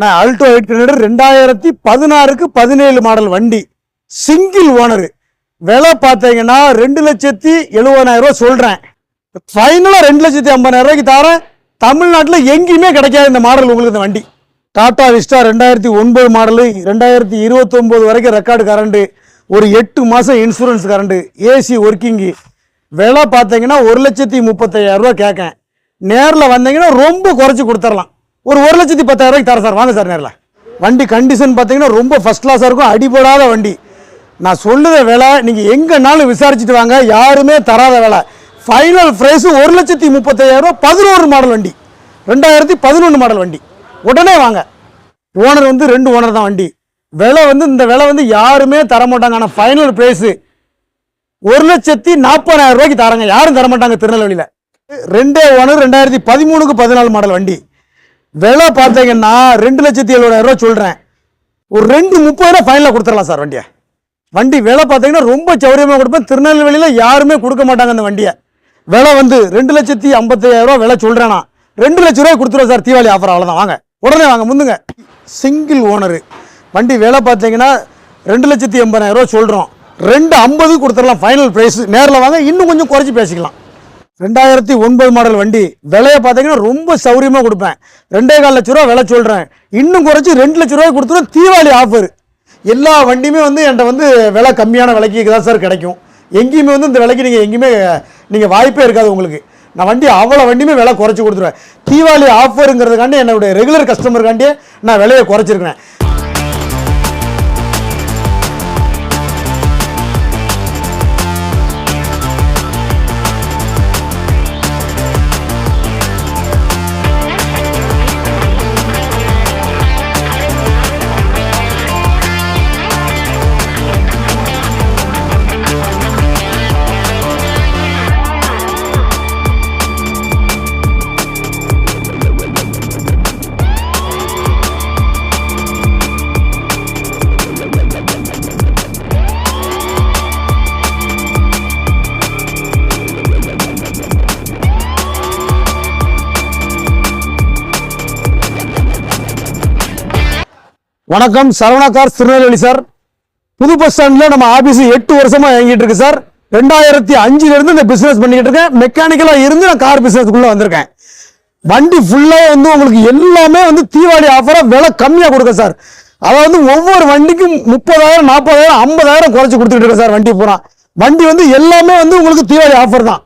நான் Alto eight hundred ரெண்டாயிரத்தி பதினாறுக்கு பதினேழு மாடல் வண்டி. சிங்கிள் ஓனரு விலை பார்த்தீங்கன்னா ரெண்டு லட்சத்தி எழுபதாயிரம் ரூபா சொல்கிறேன் ஃபைனலாக ரெண்டு லட்சத்தி ஐம்பதாயிரம் ரூபாய்க்கு தரேன். தமிழ்நாட்டில் எங்கேயுமே கிடைக்காது இந்த மாடல் உங்களுக்கு இந்த வண்டி. டாடா விஸ்டா ரெண்டாயிரத்தி ஒன்பது மாடலு ரெண்டாயிரத்தி இருபத்தொம்போது வரைக்கும் ரெக்கார்டு கரண்டு ஒரு எட்டு மாதம் இன்சூரன்ஸ் கரண்டு ஏசி ஒர்க்கிங்கு விலை பார்த்தீங்கன்னா ஒரு லட்சத்தி முப்பத்தையாயிரம் ரூபா கேட்கேன். நேரில் வந்தீங்கன்னா ரொம்ப குறைச்சி கொடுத்துடலாம். ஒரு ஒரு லட்சத்தி பத்தாயிரம் ரூபாய்க்கு தரேன் சார். வாங்க சார் நேரில். வண்டி கண்டிஷன் பார்த்தீங்கன்னா ரொம்ப ஃபஸ்ட் கிளாஸாக இருக்கும். அடிபடாத வண்டி. நான் சொல்லுத விலை நீங்கள் எங்கேனாலும் விசாரிச்சுட்டு வாங்க. யாருமே தராத விலை. ஃபைனல் ப்ரைஸு ஒரு லட்சத்தி முப்பத்தையாயிரம் பதினோரு மாடல் வண்டி. ரெண்டாயிரத்தி பதினொன்று மாடல் வண்டி. உடனே வாங்க. ஓனர் வந்து ரெண்டு ஓனர் தான் வண்டி. விலை வந்து இந்த விலை வந்து யாருமே தர மாட்டாங்க ஆனால் ஃபைனல் ப்ரைஸு ஒரு லட்சத்தி நாற்பதாயிரம் ரூபாய்க்கு தராங்க. யாரும் தர மாட்டாங்க திருநெல்வேலியில். ரெண்டே ஓனர் ரெண்டாயிரத்தி பதிமூணுக்கு பதினாலு மாடல் வண்டி. விலை பார்த்தீங்கன்னா ரெண்டு லட்சத்தி எழுபதாயிரம் ரூபா சொல்கிறேன் ஒரு ரெண்டு முப்பது ரூபா ஃபைனலாக கொடுத்துடலாம் சார் வண்டியை. வண்டி விலை பார்த்தீங்கன்னா ரொம்ப சௌரியமாக கொடுப்பேன். திருநெல்வேலியில் யாருமே கொடுக்க மாட்டாங்க அந்த வண்டியை. விலை வந்து ரெண்டு லட்சத்தி ஐம்பத்தையாயிரரூவா விலை சொல்கிறேன் நான். ரெண்டு லட்ச ரூபாய் கொடுத்துருவோம் சார் தீபாவளி ஆஃபர் அவ்வளோதான் வாங்க. உடனே வாங்க முந்துங்க. சிங்கிள் ஓனரு வண்டி விலை பார்த்தீங்கன்னா ரெண்டு லட்சத்தி எண்பதாயிரரூவா சொல்கிறோம் ரெண்டு ஐம்பது கொடுத்துடலாம் ஃபைனல் ப்ரைஸ் நேரில் வாங்க இன்னும் கொஞ்சம் குறைச்சி பேசிக்கலாம். ரெண்டாயிரத்தி ஒன்பது மாடல் வண்டி. விலையை பார்த்தீங்கன்னா ரொம்ப சௌரியமாக கொடுப்பேன். ரெண்டே கால் லட்ச ரூபா விலை சொல்கிறேன் இன்னும் குறைச்சி ரெண்டு லட்ச ரூபாய் கொடுத்துரும் தீபாவளி ஆஃபர் எல்லா வண்டியுமே வந்து என்கிட்ட வந்து விலை கம்மியான விலைக்கு தான் சார் கிடைக்கும். எங்கேயுமே வந்து இந்த விலைக்கு நீங்கள் எங்கேயுமே நீங்கள் வாய்ப்பே இருக்காது உங்களுக்கு. நான் வண்டி அவ்வளோ வண்டியுமே விலை குறைச்சி கொடுத்துருவேன். தீபாவளி ஆஃபருங்கிறதுக்காண்டி என்னுடைய ரெகுலர் கஸ்டமருக்காண்டியே நான் விலையை குறைச்சிருக்கிறேன். வணக்கம். Saravana car Tirunelveli sir. புது பஸ் ஸ்டாண்டில் நம்ம ஆபீஸ் எட்டு வருஷமா இயங்கிட்டு இருக்கு சார். ரெண்டாயிரத்தி அஞ்சுல இருந்து இந்த பிசினஸ் பண்ணிக்கிட்டு இருக்கேன். மெக்கானிக்கலா இருந்து நான் கார் பிசினஸ்க்குள்ள வந்திருக்கேன். வண்டி ஃபுல்லா வந்து உங்களுக்கு எல்லாமே வந்து தீபாவளி ஆஃபரா விலை கம்மியா கொடுக்க சார். அதாவது ஒவ்வொரு வண்டிக்கும் முப்பதாயிரம் நாற்பதாயிரம் ஐம்பதாயிரம் குறைச்சு கொடுத்துட்டு இருக்கேன் சார் வண்டி பூரா. வண்டி வந்து எல்லாமே வந்து உங்களுக்கு தீபாவளி ஆஃபர் தான்.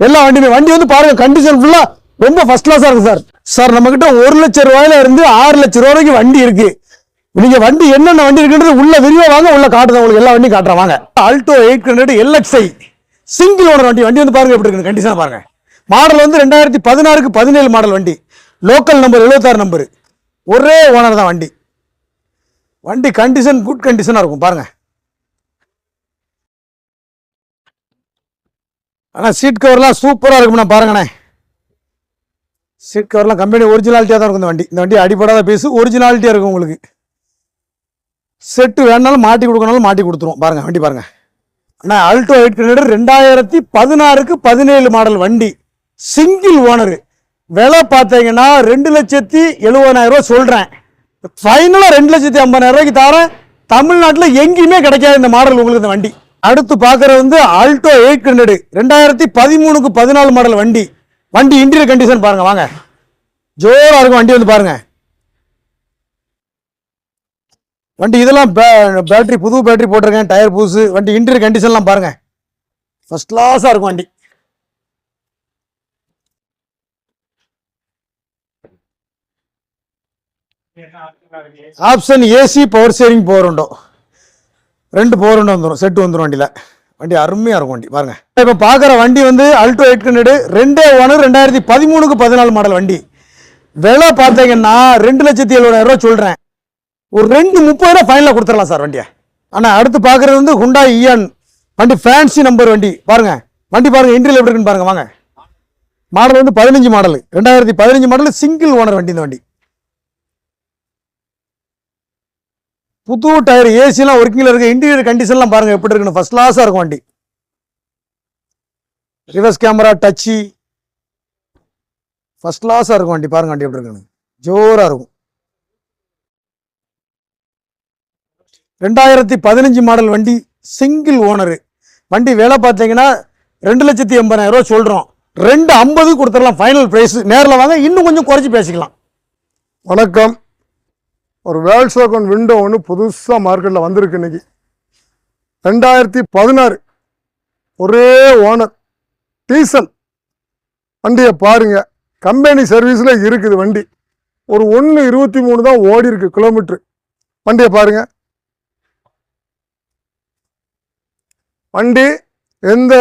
எல்லா வண்டியுமே. வண்டி வந்து பாருங்க கண்டிஷன் ஃபுல்லா ரொம்ப ஃபர்ஸ்ட் கிளாஸா இருக்கு சார். சார் நம்ம கிட்ட ஒரு லட்சம் ரூபாயில இருந்து ஆறு லட்சம் ரூபாய் வரைக்கும் வண்டி இருக்கு. நீங்க வண்டி என்னென்ன வண்டி இருக்குன்றது உள்ள விரிவா வாங்க உள்ள காட்டுறேன். உங்களுக்கு எல்லா வண்டியும் காட்டுறேன். வாங்க. Alto eight hundred LXI single owner வண்டி. வண்டி வந்து பாருங்க எப்படி இருக்கு கண்டிஷனா பாருங்க. மாடல் வந்து ரெண்டாயிரத்தி பதினாறுக்கு பதினேழு மாடல் வண்டி. லோக்கல் நம்பர் எழுபத்தாறு நம்பர் ஒரே ஓனர் தான் வண்டி. வண்டி கண்டிஷன் குட் கண்டிஷனாக இருக்கும். பாருங்க. ஆனால் சீட் கவர்லாம் சூப்பராக இருக்கும்ண்ணா பாருங்கண்ணே சீட் கவர்லாம் கம்பெனி ஒரிஜினாலிட்டியாக தான் இருக்கும் இந்த வண்டி. இந்த வண்டி அடிப்படாத பீஸு ஒரிஜினாலிட்டியாக இருக்கும் உங்களுக்கு. செட்டு வேணாலும் மாட்டி கொடுக்கணாலும் மாட்டி கொடுத்துருவோம். பாருங்க வண்டி பாருங்க. அண்ணா அல்டோ எயிட் ஹண்ட்ரட் ரெண்டாயிரத்தி பதினாறுக்கு பதினேழு மாடல் வண்டி. சிங்கிள் ஓனரு விலை பார்த்தீங்கன்னா ரெண்டு லட்சத்தி எழுபதாயிரம் ரூபா சொல்கிறேன் ஃபைனலாக ரெண்டு லட்சத்தி ஐம்பதாயிரம் ரூபாய்க்கு தரேன். தமிழ்நாட்டில் எங்கேயுமே கிடைக்காது இந்த மாடல் உங்களுக்கு இந்த வண்டி. அடுத்து பார்க்குறது வந்து ஆல்டோ எயிட் ஹண்ட்ரடு ரெண்டாயிரத்தி பதிமூணுக்கு பதினாலு மாடல் வண்டி. வண்டி இன்டீரியர் கண்டிஷன் பாருங்க வாங்க. ஜோராக இருக்கும் வண்டி வந்து பாருங்கள் வண்டி இதெல்லாம் பேட்டரி புது பேட்டரி போட்டிருக்கேன் டயர் புதுசு. வண்டி இன்டீரியர் கண்டிஷன்லாம் பாருங்க. ஃபர்ஸ்ட் கிளாஸாக இருக்கும் வண்டி. Option AC power steering power உண்டோ. ரெண்டு பவர் உண்டோ வந்துடும் செட்டு வந்துடும் வண்டியில். வண்டி அருமையாக இருக்கும் வண்டி. பாருங்க. இப்போ பார்க்குற வண்டி வந்து அல்ட்ரோ எயிட் ஹண்ட்ரடு ரெண்டே ஒன்று ரெண்டாயிரத்தி பதிமூணுக்கு பதினாலு மாடல் வண்டி. விலை பார்த்தீங்கன்னா ரெண்டு லட்சத்தி எழுபதாயிரம் ரூபா சொல்கிறேன் ஒரு ரெண்டு முப்பது ரூபா ஃபைனலாக கொடுத்துடலாம் சார் வண்டியை. ஆனால் அடுத்து பார்க்குறது வந்து ஹுண்டா இஎன் வண்டி ஃபேன்சி நம்பர் வண்டி. பாருங்க. வண்டி பாருங்கள் இன்டர்வியூ எப்படி இருக்குன்னு பாருங்கள் வாங்க. மாடல் வந்து பதினஞ்சு மாடல் ரெண்டாயிரத்தி பதினஞ்சு மாடல் சிங்கிள் ஓனர் வண்டி இந்த வண்டி. புது டயர் ஏசிலாம் ஒர்க்கிங்கில் இருக்குது இன்டீரியர் கண்டிஷன்லாம் பாருங்கள் எப்படி இருக்குன்னு. ஃபர்ஸ்ட் கிளாஸாக இருக்கும் வண்டி. ரிவர்ஸ் கேமரா டச்சு ஃபர்ஸ்ட் கிளாஸாக இருக்கும் வண்டி. பாருங்க வண்டி எப்படி இருக்குன்னு. ஜோராக இருக்கும். ரெண்டாயிரத்தி பதினஞ்சு மாடல் வண்டி சிங்கிள் ஓனரு வண்டி வேலை பார்த்தீங்கன்னா ரெண்டு லட்சத்தி எண்பதாயிரம் ரூபா சொல்கிறோம் ரெண்டு ஐம்பது கொடுத்துடலாம் ஃபைனல் ப்ரைஸ் நேரில் வாங்க இன்னும் கொஞ்சம் குறைச்சி பேசிக்கலாம். வணக்கம். ஒரு வேல்சோகன் விண்டோ ஒன்று புதுசாக மார்க்கெட்டில் வந்திருக்கு இன்னைக்கு. ரெண்டாயிரத்தி பதினாறு. ஒரே ஓனர் டீசல் வண்டியை பாருங்கள் கம்பெனி சர்வீஸில் இருக்குது வண்டி. ஒரு ஒன்று இருபத்தி மூணு தான் ஓடி இருக்கு கிலோமீட்ரு வண்டியை பாருங்கள் வண்டி எந்த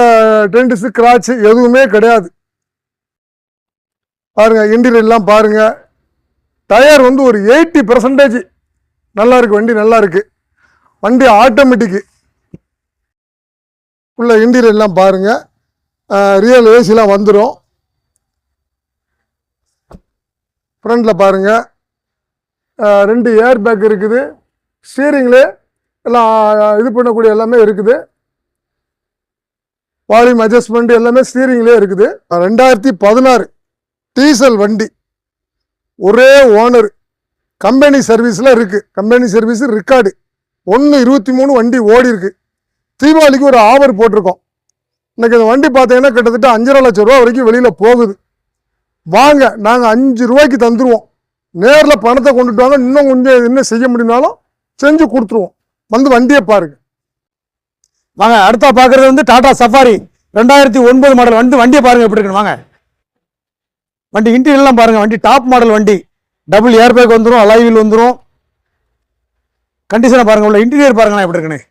டென்டிஸு கிராச்சு எதுவுமே கிடையாது. பாருங்கள் இன்டீரியர்லாம் பாருங்கள் டயர் வந்து ஒரு எயிட்டி பர்சன்டேஜ் நல்லா இருக்குது வண்டி நல்லா இருக்குது வண்டி ஆட்டோமேட்டிக்கு உள்ள இன்டீரியர்லாம் பாருங்கள் ரியல் ஏசிலாம் வந்துடும் ஃப்ரண்டில் பாருங்கள் ரெண்டு ஏர் பேக் இருக்குது ஸ்டீரிங்கில் எல்லாம் இது பண்ணக்கூடிய எல்லாமே இருக்குது. வால்யூம் அட்ஜஸ்ட்மெண்ட் எல்லாமே ஸ்டீரிங்லேயே இருக்குது. ரெண்டாயிரத்தி பதினாறு டீசல் வண்டி. ஒரே ஓனர். கம்பெனி சர்வீஸில் இருக்குது கம்பெனி சர்வீஸ் ரெக்கார்டு ஒன்று இருபத்தி மூணு வண்டி ஓடி இருக்கு. தீபாவளிக்கு ஒரு ஆஃபர் போட்டிருக்கோம். இன்றைக்கி இந்த வண்டி பார்த்தீங்கன்னா கிட்டத்தட்ட அஞ்சரை லட்சம் ரூபா வரைக்கும் வெளியில் போகுது. வாங்க நாங்கள் அஞ்சு ரூபாய்க்கு தந்துடுவோம் நேரில் பணத்தை கொண்டுட்டு வாங்க. இன்னும் கொஞ்சம் என்ன செய்ய முடியும்னாலும் செஞ்சு கொடுத்துருவோம். வந்து வண்டியை பாருங்க. வாங்க அடுத்தா பார்க்குறது வந்து டாடா சஃபாரி ரெண்டாயிரத்தி ஒன்பது மாடல் வந்து வண்டியை பாருங்க எப்படி இருக்குன்னு வாங்க. வண்டி இன்டீரியர்லாம் பாருங்க வண்டி டாப் மாடல் வண்டி. டபுள் ஏர் பேக் வந்துடும் அலைவில் வந்துடும் கண்டிஷனை பாருங்க உள்ள இன்டீரியர் பாருங்களேன் எப்படி இருக்குன்னு.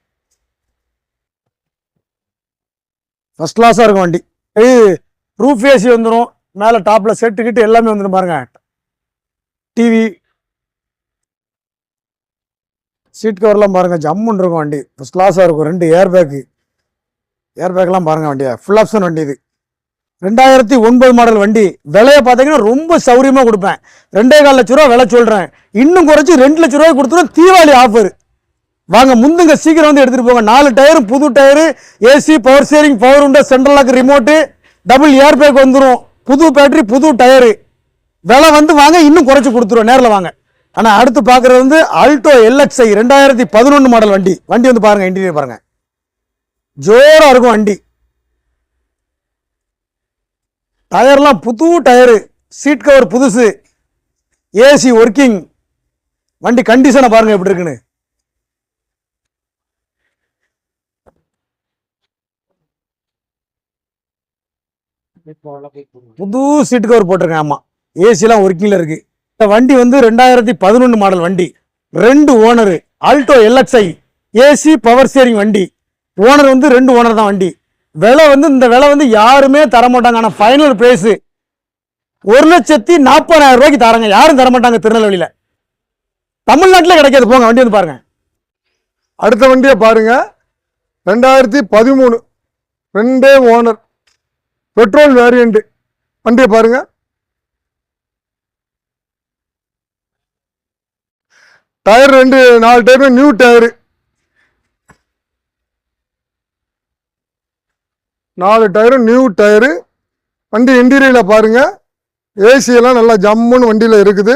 ஃபர்ஸ்ட் கிளாஸாக இருக்கும் வண்டி. இது ரூஃப் ஏசி வந்துடும் மேலே டாப்பில் செட்டு கிட்டு எல்லாமே வந்துடும் பாருங்க. டிவி சீட் கவர்லாம் பாருங்கள் ஜம்முன்னு இருக்கும் வண்டி. ஃபஸ்ட் கிளாஸாக இருக்கும் ரெண்டு ஏர் பேக்கு ஏர் பேக்லாம் பாருங்கள் வண்டியா ஃபுல் ஆப்ஷன் வண்டி இது. ரெண்டாயிரத்தி ஒன்பது மாடல் வண்டி. விலையை பார்த்தீங்கன்னா ரொம்ப சௌரியமாக கொடுப்பேன். ரெண்டே கால் லட்ச ரூபா விலை சொல்கிறேன் இன்னும் குறைச்சி ரெண்டு லட்ச ரூபாய் கொடுத்துரும் தீபாவளி ஆஃபர் வாங்க முந்துங்க சீக்கிரம் வந்து எடுத்துகிட்டு போங்க. நாலு டயரும் புது tyre AC power steering power உண்டா central lock remote double air bag வந்துடும் புது பேட்டரி புது டயரு விலை வந்து வாங்க இன்னும் குறைச்சி கொடுத்துருவோம் நேரில் வாங்க. ஆனால் அடுத்து பார்க்குறது வந்து அல்டோ எல்எக்ஸ்ஐ ரெண்டாயிரத்தி பதினொன்று மாடல் வண்டி. வண்டி வந்து பாருங்கள் இன்டீரியர் பாருங்கள் ஜோராக இருக்கும் வண்டி. டயர்லாம் புது டயரு. சீட் கவர் புதுசு. ஏசி ஒர்க்கிங் வண்டி கண்டிஷனை பாருங்கள் எப்படி இருக்குன்னு. புது சீட் கவர் போட்டிருக்கேன் ஆமாம் ஏசிலாம் ஒர்க்கிங்கில் இருக்கு. இந்த வண்டி வந்து ரெண்டாயிரத்தி பதினொன்று மாடல் வண்டி. ரெண்டு owner. Alto LXI AC power steering வண்டி. ஓனர் வந்து ரெண்டு ஓனர் தான் வண்டி. விலை வந்து இந்த விலை வந்து யாருமே தர மாட்டாங்க. ஆனால் ஃபைனல் ப்ரைஸு ஒரு லட்சத்தி நாற்பதாயிரம் ரூபாய்க்கு தராங்க. யாரும் தர மாட்டாங்க திருநெல்வேலியில். தமிழ்நாட்டில் கிடைக்காது. போங்க வண்டி வந்து பாருங்க. அடுத்த வண்டியை பாருங்க. ரெண்டாயிரத்தி பதிமூணு. ரெண்டே ஓனர் பெட்ரோல் வேரியண்ட் வண்டியை பாருங்கள் டயர் ரெண்டு நாலு டயர் நியூ டயரு. நாலு டயரும் நியூ டயரு. வண்டி இன்டீரியரில் பாருங்கள் ஏசியெல்லாம் நல்லா ஜம்முன்னு வண்டியில் இருக்குது.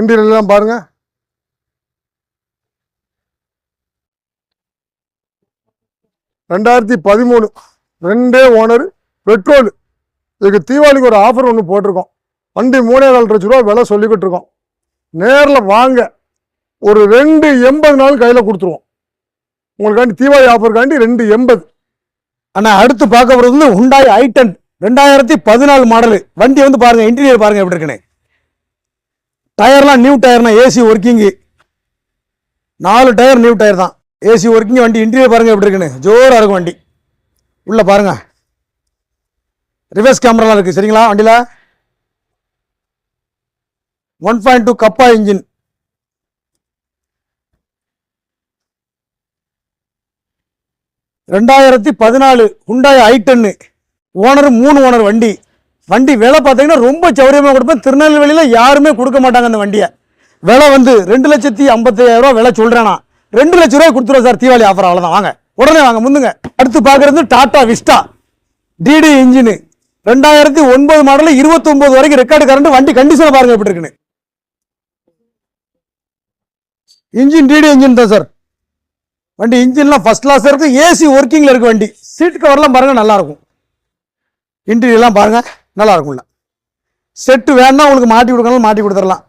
இன்டீரியர்லாம் பாருங்கள் ரெண்டாயிரத்தி பதிமூணு. ரெண்டே ஓனர் பெட்ரோல். இதுக்கு தீபாவளிக்கு ஒரு ஆஃபர் ஒன்று போட்டிருக்கோம். வண்டி மூணே நாலு லட்ச ரூபா விலை சொல்லிக்கிட்டு இருக்கோம். நேரில் வாங்க. ஒரு ரெண்டு எண்பது நாள் கையில் கொடுத்துருவோம். உங்களுக்காண்டி தீபாவளி ஆஃபருக்காண்டி ரெண்டு எண்பது. ஆனால் அடுத்து பார்க்க போகிறது வந்து ஹுண்டாய் ஐட்டன் ரெண்டாயிரத்தி பதினாலு மாடலு வண்டி வந்து பாருங்கள் இன்டீரியர் பாருங்கள் எப்படி இருக்குன்னு. டயர்லாம் நியூ டயர்னா ஏசி ஒர்க்கிங்கு நாலு டயர் நியூ டயர் தான். ஏசி ஒர்க்கிங் வண்டி இன்டீரியர் பாருங்க எப்படி இருக்குன்னு. ஜோராக இருக்கும் வண்டி. உள்ளே பாருங்க. ரிவர்ஸ் கேமராலாம் இருக்குது சரிங்களா வண்டியில்? One point two Kappa engine. ரெண்டாயிரத்தி பதினாலு ஹுண்டாய் டென்னு ஓனர் மூணு ஓனர் வண்டி. வண்டி விலை பார்த்தீங்கன்னா ரொம்ப சௌரியமாக கொடுப்பேன். திருநெல்வேலியில் யாருமே கொடுக்க மாட்டாங்க அந்த வண்டியை. விலை வந்து ரெண்டு லட்சத்தி ஐம்பத்தாயிரம் விலை சொல்கிறேனா ரெண்டு லட்ச ரூபாய் கொடுத்துருவோம் சார். தீபாவளி ஆஃபர் அவ்வளோதான் வாங்க. உடனே வாங்க முந்துங்க. அடுத்து பார்க்குறது டாட்டா விஸ்டா டிடி இன்ஜினு. ரெண்டாயிரத்தி ஒன்பது மாடலில் இருபத்தொம்போது வரைக்கும் ரெக்கார்டு கரண்ட் வண்டி கண்டிஷனை பாருங்கள் எப்படி இருக்குன்னு. இன்ஜின் டிடி இன்ஜின் தான் சார். வண்டி இன்ஜின்லாம் ஃபஸ்ட் கிளாஸ் இருக்கு ஏசி ஒர்க்கிங்கில் இருக்கு வண்டி. சீட் கவர்லாம் பாருங்கள் நல்லாயிருக்கும். இன்டீரியர்லாம் பாருங்கள் நல்லா இருக்கும்ல செட்டு வேணா உங்களுக்கு மாட்டி கொடுக்கணும் மாட்டி கொடுத்துடலாம்.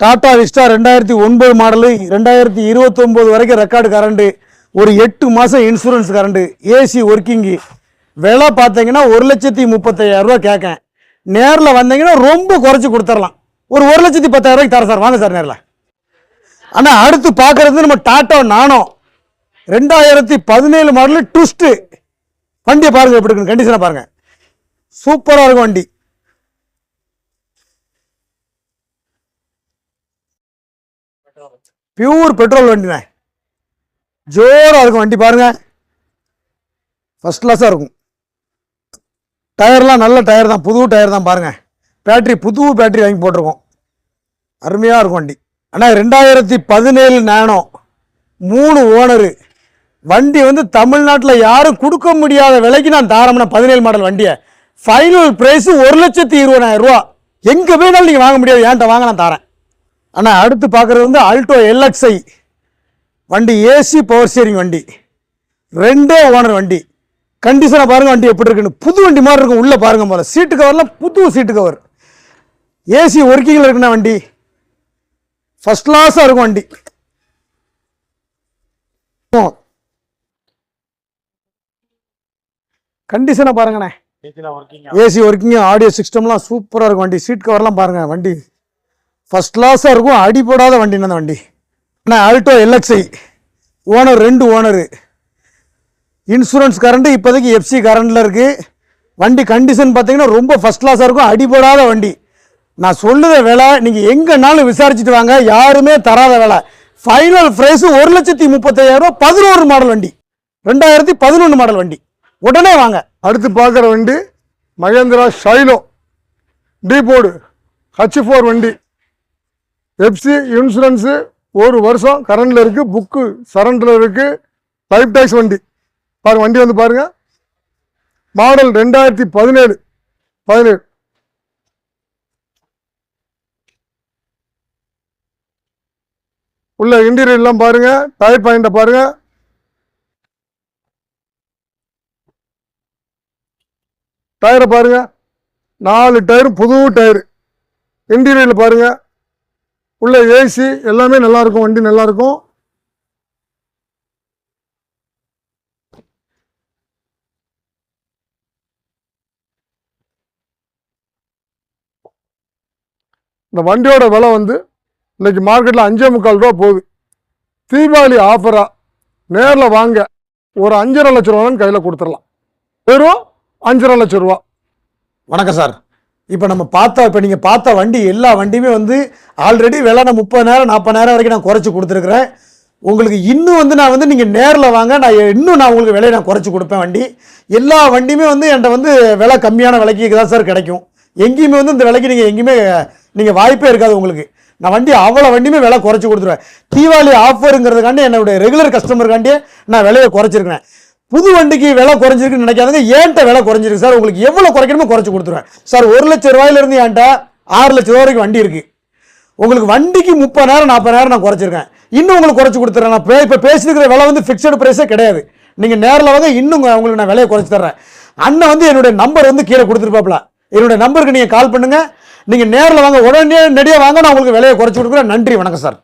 டாடா விஸ்டா ரெண்டாயிரத்தி ஒன்பது மாடலு ரெண்டாயிரத்தி இருபத்தொம்போது வரைக்கும் ரெக்கார்டு கரண்டு ஒரு எட்டு மாதம் இன்சூரன்ஸ் கரண்டு ஏசி ஒர்க்கிங்கு விலை பார்த்தீங்கன்னா ஒரு லட்சத்தி முப்பத்தையாயிரம் ரூபா கேட்கேன். நேரில் வந்தீங்கன்னா ரொம்ப குறைச்சி கொடுத்துடலாம். ஒரு ஒரு லட்சத்தி பத்தாயிரம் ரூபாய்க்கு தரேன் சார். வாங்க சார் நேரில். ஆனால் அடுத்து பார்க்கறது நம்ம டாட்டா நானோ. ரெண்டாயிரத்தி பதினேழு மாடலு ட்விஸ்ட்டு வண்டியை பாருங்க எப்படி இருக்குன்னு. கண்டிஷனை பாருங்க. சூப்பராக இருக்கும் வண்டி. பியூர் பெட்ரோல் வண்டிண்ணே. ஜோராக இருக்கும் வண்டி பாருங்க. ஃபர்ஸ்ட் கிளாஸாக இருக்கும். டயர்லாம் நல்ல டயர் தான். புது டயர் தான் பாருங்க. பேட்டரி புது பேட்டரி வாங்கி போட்டிருக்கோம். அருமையாக இருக்கும் வண்டி. ஆனால் ரெண்டாயிரத்தி பதினேழு நேனோ மூணு ஓனரு. வண்டி வந்து தமிழ்நாட்டில் யாரும் கொடுக்க முடியாத விலைக்கு நான் தாரம்னா பதினேழு மாடல் வண்டியை. ஃபைனல் ப்ரைஸு ஒரு லட்சத்தி இருபதாயிரம் ரூபா. எங்கே போயினாலும் நீங்கள் வாங்க முடியாது. ஏன்ட்ட வாங்க நான் தரேன். ஆனால் அடுத்து பார்க்குறது வந்து அல்டோ எல்எக்ஸ்ஐ வண்டி ஏசி பவர் ஸ்டீரிங் வண்டி. ரெண்டே ஓனர் வண்டி. கண்டிஷனாக பாருங்கள் வண்டி எப்படி இருக்குன்னு. புது வண்டி மாதிரி இருக்கும். உள்ளே பாருங்கள் போல சீட்டு கவர்லாம் புது சீட்டு கவர் ஏசி ஒர்க்கிங்கில் இருக்குண்ணா வண்டி. ஃபர்ஸ்ட் கிளாஸாக இருக்கும் வண்டி. கண்டிஷனை பாருங்கண்ணே. ஏசி ஒர்க்கிங் ஆடியோ சிஸ்டம்லாம் சூப்பராக இருக்கும் வண்டி. சீட் கவர்லாம் பாருங்க வண்டி. ஃபர்ஸ்ட் கிளாஸாக இருக்கும் அடி போடாத வண்டின்னு அந்த வண்டி. அண்ணா ஆல்டோ எல்எக்ஸ்ஐ ஓனர் ரெண்டு ஓனரு இன்சூரன்ஸ் கரண்ட் இப்போதைக்கு எஃப்சி கரண்டில் இருக்குது வண்டி கண்டிஷன் பார்த்தீங்கன்னா ரொம்ப ஃபர்ஸ்ட் கிளாஸாக இருக்கும் அடிபடாத வண்டி. நான் சொல்லுத வேலை நீங்கள் எங்கேனாலும் விசாரிச்சுட்டு வாங்க. யாருமே தராத வேலை ஃபைனல் ப்ரைஸு ஒரு லட்சத்தி முப்பத்தையாயிரம் ரூபா பதினோரு மாடல் வண்டி. ரெண்டாயிரத்தி பதினொன்று மாடல் வண்டி. உடனே வாங்க. அடுத்து பார்க்குற வண்டி Mahindra Xylo D four H four வண்டி. எஃப்சி இன்சூரன்ஸு ஒரு வருஷம் கரண்டில் இருக்குது புக்கு சரண்டில் இருக்குது லைஃப் டேக்ஸ் வண்டி. பாருங்கள் வண்டி வந்து பாருங்கள் மாடல் ரெண்டாயிரத்தி பதினேழு. பதினேழு. உள்ள இன்டீரியர்லாம் பாருங்க. டயர் பாயிண்ட்டை பாருங்க. டயரை பாருங்க. நாலு டயரும் புது டயரு இன்டீரியரில் பாருங்க. உள்ள ஏசி எல்லாமே நல்லா இருக்கும் வண்டி நல்லா இருக்கும் இந்த வண்டியோட விலை வந்து இன்றைக்கி மார்க்கெட்டில் அஞ்சே முக்கால் ரூபா போகுது. தீபாவளி ஆஃபராக நேரில் வாங்க. ஒரு அஞ்சரை லட்ச ரூபான்னு கையில் கொடுத்துடலாம். வெறும் அஞ்சரை லட்ச ரூபா. வணக்கம் சார். இப்போ நம்ம பார்த்தா இப்போ நீங்கள் பார்த்த வண்டி எல்லா வண்டியுமே வந்து ஆல்ரெடி விலை நான் முப்பதாயிரம் நாற்பதாயிரம் வரைக்கும் நான் குறைச்சி கொடுத்துருக்குறேன். உங்களுக்கு இன்னும் வந்து நான் வந்து நீங்கள் நேரில் வாங்க நான் இன்னும் நான் உங்களுக்கு விலையை நான் குறைச்சி கொடுப்பேன் வண்டி. எல்லா வண்டியுமே வந்து என்கிட்ட வந்து விலை கம்மியான விலைக்கு தான் சார் கிடைக்கும். எங்கேயுமே வந்து இந்த விலைக்கு நீங்கள் எங்கேயுமே நீங்கள் வாய்ப்பே இருக்காது உங்களுக்கு. நான் வண்டி அவ்வளோ வண்டியுமே விலை குறைச்சி கொடுத்துருவேன். தீபாவளி ஆஃபருங்கிறதுக்காண்டி என்னுடைய ரெகுலர் கஸ்டமருக்காண்டியே நான் விலையை குறைச்சிருக்கிறேன். புது வண்டிக்கு விலை குறைஞ்சிருக்குன்னு நினைக்காதங்க. ஏன்ட்ட விலை குறைஞ்சிருக்கு? சார் உங்களுக்கு எவ்வளோ குறைக்கணுமோ குறைச்சி கொடுத்துருவேன். சார் ஒரு லட்சம் ரூபாயிலிருந்து ஏன்ட்ட ஆறு லட்ச ரூபா வரைக்கும் வண்டி இருக்குது உங்களுக்கு வண்டிக்கு முப்பதாயிரம் நாற்பதாயிரம் நான் குறைச்சிருக்கேன். இன்னும் உங்களுக்கு குறைச்சி கொடுத்துறேன். நான் இப்போ பேசியிருக்கிற விலை வந்து ஃபிக்ஸடு ப்ரைஸே கிடையாது. நீங்கள் நேரில் வாங்க இன்னும் உங்களுக்கு நான் விலையை குறைச்சி தர்றேன். அண்ணன் வந்து என்னுடைய நம்பர் வந்து கீழே கொடுத்துருப்பாப்ல என்னுடைய நம்பருக்கு நீங்கள் கால் பண்ணுங்கள் நீங்கள் நேரில் வாங்க உடனே நடிகை வாங்க நான் உங்களுக்கு விலையை குறைச்சி கொடுக்குறேன். நன்றி வணக்கம் சார்.